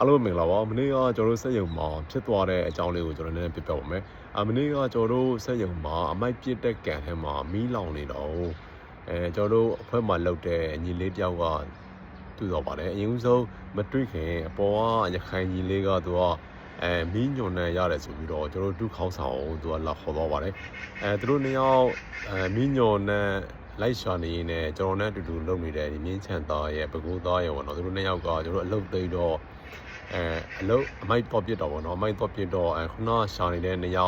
အားလုံးမင်္ဂလာပါမနေ့ကကျွန်တော်တို့စက်ရုံမှာဖြစ်သွားတဲ့အကြောင်းလေးကိုကျွန်တော်နည်းနည်းပြပြပါမယ်အမနေ့ကကျွန်တော်တို့စက်ရုံမှာအမိုက်ပြစ်တဲ့ကန်ထဲမှာမီးလောင်နေတော့အဲကျွန်တော်တို့အဖွဲ့မှာလုပ်တဲ့ညီလေးတယောက်ကတွေ့တော့ပါတယ်အရင်ဆုံးမတွေ့ခင်အပေါ်ကရခိုင်ညီလေးကသူကအဲမီးညွန်နေရတယ်ဆိုပြီးတော့ကျွန်တော်တို့ဒုခေါင်းဆောင်ကိုသူကလာခေါ်တော့ပါတယ်အဲသူတို့နှစ်ယောက်အဲမီးညွန်နဲ့ လိုက်ရှာနေရင်လည်းကျွန်တော်နဲ့အတူတူလုပ်နေတဲ့ဒီမြင်းချန်သားရဲ့ပကူသားရဲ့ပေါ့နော်သူတို့နှစ်ယောက်ကကျွန်တော်တို့အလုပ်သိမ်းတော့အဲအလုတ်အမိုက်တော့ပြစ်တော့ဗောနော်အမိုက်တော့ပြစ်တော့အဲခုနရှာနေတဲ့နေရာ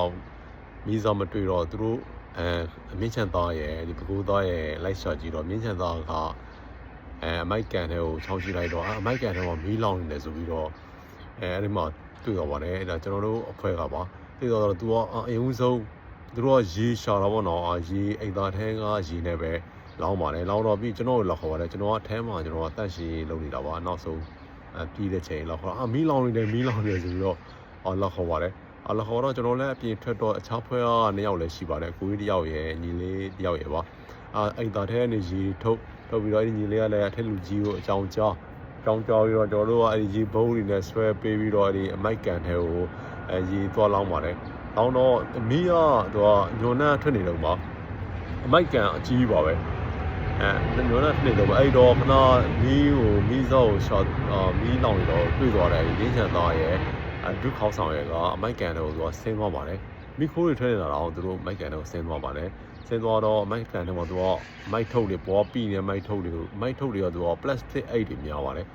မီးစောမတွေ့တော့သူတို့အဲအမြင့်ချန်သားရဲ့ဒီပကူသားရဲ့လိုက်ရှာကြည့်တော့မြင့်ချန်သားကအဲအမိုက်ကန်တဲ့ကိုချောင်းရှိလိုက်တော့အမိုက်ကန်တဲ့မှာမီးလောင်နေတယ်ဆိုပြီးတော့အဲအဲ့ဒီမှာတွေ့တော့ပါတယ်အဲ့ဒါကျွန်တော်တို့အဖွဲ့ကပါတွေ့တော့သူကအရင်ဦးဆုံး သူတို့ကရေရှာတော့ဗောနော်ရေအိမ်သားထဲကရေနဲ့ပဲလောင်းပါတယ်လောင်းတော့ပြီးကျွန်တော်တို့လောက်ခေါ်ပါတယ်ကျွန်တော်ကအဲမှာကျွန်တော်ကတန့်ရှင်းလုပ်နေတာပါနောက်ဆုံးအပြီးတဲ့ချိန်လောက်ခေါ်အာမီးလောင်နေတယ်မီးလောင်နေတယ်ဆိုပြီးတော့အော်လောက်ခေါ်ပါတယ်အော်လောက်ခေါ်တော့ကျွန်တော်လည်းအပြင်ထွက်တော့အခြားဖွဲ့ကနှစ်ယောက်လည်းရှိပါတယ်ကိုကြီးတစ်ယောက်ရယ်ညီလေးတစ်ယောက်ရယ်ပါအာအဲ့ဒါထဲကနေရေထုတ်ထုတ်ပြီးတော့အဲ့ဒီညီလေးကလည်းအထက်လူကြီးကိုအကြောင်းကြားအကြောင်းကြားပြီးတော့ကျွန်တော်တို့ကအဲ့ဒီရေဘုံးတွေနဲ့ဆွဲပေးပြီးတော့အဲ့ဒီအမိုက်ကန်ထဲကိုအဲရေသွားလောင်းပါတယ် လောင်းတော့မီးကသူကညွန်နှမ်းထွက်နေတော့ပါအမိုက်ကန်အကြီးပါပဲအဲညောနဲ့နေတော့အဲ့တော့ခဏမီးကိုမီးစောကိုရှော့အာမီးလောင်နေတော့တွေ့သွားတယ်ရင်းချန်သားရဲ့အဒုခေါင်းဆောင်ရဲ့ကအမိုက်ကန်တော့သူကဆင်းသွားပါတယ်မိခိုးတွေထွက်နေတာတော့သူတို့မိုက်ကန်တော့ဆင်းသွားပါတယ်ဆင်းသွားတော့မိုက်ကန်တော့သူကမိုက်ထုတ်တွေပေါ်ပြီးနေမိုက်ထုတ်တွေကိုမိုက်ထုတ်တွေကသူက plastic အိတ်တွေများပါတယ်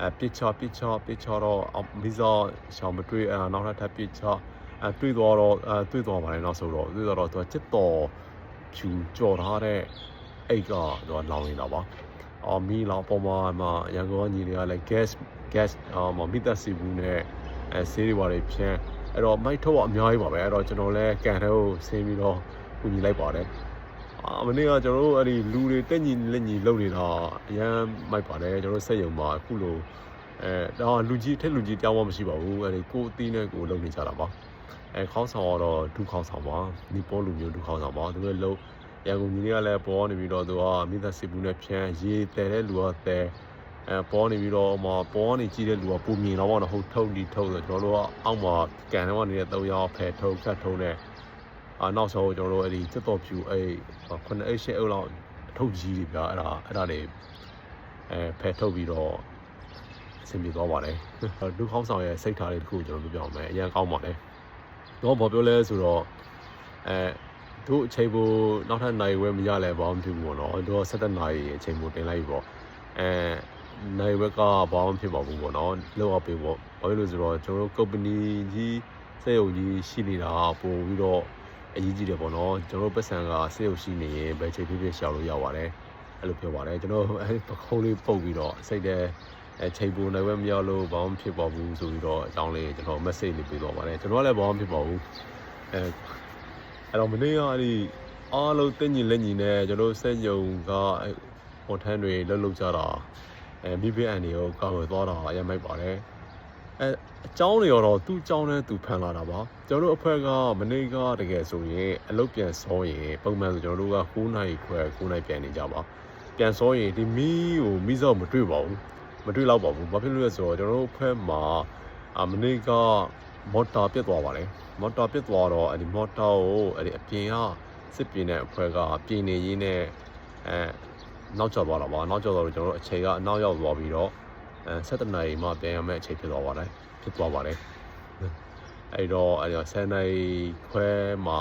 အဲပစ်ချပစ်ချပစ်ချတော့မီးစောရှောင်မတွေ့အဲနောက်ထပ်ပစ်ချ အဲတွေ့သွားတော့အဲတွေ့သွားပါတယ်နောက်ဆိုတော့တွေ့သွားတော့သူကစစ်တော်ဖြူကြော်ထားတဲ့အိတ်ကတော့လောင်နေတာပါ။အော်မီလောင်ပေါ်မှာမှာရန်ကုန်ကညီတွေကလည်း gas gas အော်မမိသက်စီဘူးနဲ့အဲဆေးတွေပါတယ်ဖြန်းအဲ့တော့မိုက်ထုတ်ကအများကြီးပါပဲအဲ့တော့ကျွန်တော်လည်းကန်ထဲကိုဆင်းပြီးတော့ကူညီလိုက်ပါတယ်။အာမနေ့ကကျွန်တော်တို့အဲ့ဒီလူတွေတက်ညီလက်ညီလုပ်နေတာအရန်မိုက်ပါတယ်ကျွန်တော်တို့စက်ရုံမှာအခုလိုအဲတော့လူကြီးထက်လူကြီးတောင်းမှမရှိပါဘူးအဲ့ဒီကိုအသီးနဲ့ကိုလုပ်နေကြတာပါ။ အဲခေါင်းဆောင်ကတော့ဒုခေါင်းဆောင်ပါနီပေါ်လူမျိုးဒုခေါင်းဆောင်ပါသူတို့လုံးရန်ကုန်ကြီးတွေကလည်းပေါ်နေပြီးတော့သူကမိသားစုဘူးနဲ့ဖြန်းရေတဲတဲ့လူကတဲအဲပေါ်နေပြီးတော့ဟိုမှာပေါ်နေကြည့်တဲ့လူကပုံမြင်တော့ဘောနော်ဟုတ်ထုတ်ဒီထုတ်ဆိုကျွန်တော်တို့ကအောက်မှာကန်ထဲမှာနေတဲ့၃ယောက်ဖယ်ထုတ်ခတ်ထုတ်နဲ့အာနောက်ဆုံးကျွန်တော်တို့အဲ့ဒီစစ်တော်ဖြူအဲ့ခုနှစ်အိတ်ရှစ်အိတ်လောက်အထုတ်ကြီးတွေပြအဲ့ဒါအဲ့ဒါတွေအဲဖယ်ထုတ်ပြီးတော့အဆင်ပြေသွားပါတယ်ဒုခေါင်းဆောင်ရဲ့စိတ်ထားလေးတစ်ခုကျွန်တော်ပြောပြအောင်မယ်အရင်ကောင်းပါတယ် တော့ဘာပြောလဲဆိုတော့အဲတို့အချိန်ပိုနောက်ထပ်နိုင်ဝဲမရလဲဘာမှမဖြစ်ဘူးပေါ့နော်တို့17နာရီအချိန်ပိုတင်လိုက်ပြီပေါ့အဲနိုင်ဝက်ကဘာမှမဖြစ်ပါဘူးပေါ့နော်လောက်အောင်ပေးပေါ့ဘာလို့လဲဆိုတော့ကျွန်တော်တို့ company ကြီးစက်ရုံကြီးရှိနေတာပို့ပြီးတော့အရေးကြီးတယ်ပေါ့နော်ကျွန်တော်တို့ပတ်စံကစက်ရုံရှိနေရင်ဘယ်ချိန်ဖြစ်ဖြစ်ရှောက်လို့ရပါတယ်အဲ့လိုပြောပါတယ်ကျွန်တော်အဲပခုံးလေးပုတ်ပြီးတော့စိတ်တဲ့ အဲချိန်ပိုနိုင်ဝဲမရလို့ဘာမှမဖြစ်ပါဘူးဆိုပြီးတော့အကြောင်းလေးကျွန်တော် message လေးပေးတော့ပါတယ်ကျွန်တော်ကလည်းဘာမှမဖြစ်ပါဘူးအဲအဲ့တော့မနေ့ကအဲ့ဒီအားလုံးတက်ညီလက်ညီနဲ့ကျွန်တော်စက်ယုံကဟိုထန်းတွေလှုပ်လှုပ်ကြတာအဲ BBN တွေကိုကောက်ွယ်သွားတာအရင်မိုက်ပါတယ်အဲအကြောင်းတွေတော့သူ့အကြောင်းနဲ့သူဖန်လာတာပါကျွန်တော်တို့အဖွဲ့ကမနေ့ကတကယ်ဆိုရင်အလုပ်ပြန်စောရင်ပုံမှန်ဆိုကျွန်တော်တို့က9နိုင်ခွဲ9နိုင်ပြန်နေကြပါပြန်စောရင်ဒီမီးကိုမီးစောမတွေ့ပါဘူး မတွေ့တော့ပါဘူးဘာဖြစ်လို့လဲဆိုတော့ကျွန်တော်တို့အဖွဲ့မှာအမနေ့ကမော်တာပြတ်သွားပါတယ်မော်တာပစ်သွားတော့အဲ့ဒီမော်တာကိုအဲ့ဒီအပြင်ကစစ်ပြင်တဲ့အဖွဲ့ကပြင်နေရင်းနဲ့အဲနောက်ကျသွားတာပါနောက်ကျသွားတော့ကျွန်တော်တို့အချိန်ကအနောက်ရောက်သွားပြီးတော့အဲ7နာရီမှပြန်ရမယ့်အချိန်ဖြစ်သွားပါတယ်ဖြစ်သွားပါတယ်အဲ့တော့အဲ့တော့7နာရီခွဲမှာ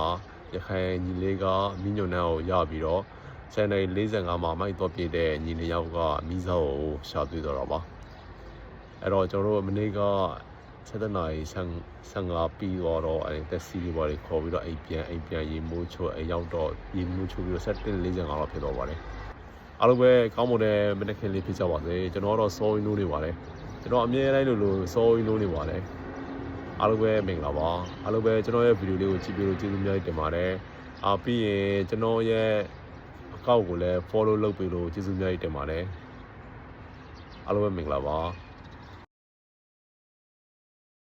ရခိုင်ညီလေးကမိညွန်နှန်းကိုရပြီးတော့ 7နာရီ45မှာမိုက်တော့ပြည့်တဲ့ညီလေးယောက်ကမိစောကိုရှာတွေ့တော့တာပါအဲ့တော့ကျွန်တော်တို့မနေ့က7နာရီ55ပြီးတော့တော့အဲတက်စီတွေပေါ်ခေါ်ပြီးတော့အိမ်ပြန်အိမ်ပြန်ရေမိုးချိုအိမ်ရောက်တော့ရေမိုးချိုပြီးတော့7:45လောက်ဖြစ်တော့ပါတယ်အားလုံးပဲကောင်းမွန်တဲ့မနက်ခင်းလေးဖြစ်ကြပါစေကျွန်တော်ကတော့စောရင်းလို့နေပါတယ်ကျွန်တော်အမြဲတမ်းလို့လို့စောရင်းလို့နေပါတယ်အားလုံးပဲမင်္ဂလာပါအားလုံးပဲကျွန်တော်ရဲ့ဗီဒီယိုလေးကိုကြည့်ပြီးလို့ကျေးဇူးများတင်ပါတယ်အားပြီးရင်ကျွန်တော်ရဲ့ အကောင့်ကိုလည်း follow လုပ်ပြီးလို့ကျေးဇူးများတင်ပါတယ်အားလုံးပဲမင်္ဂလာပါ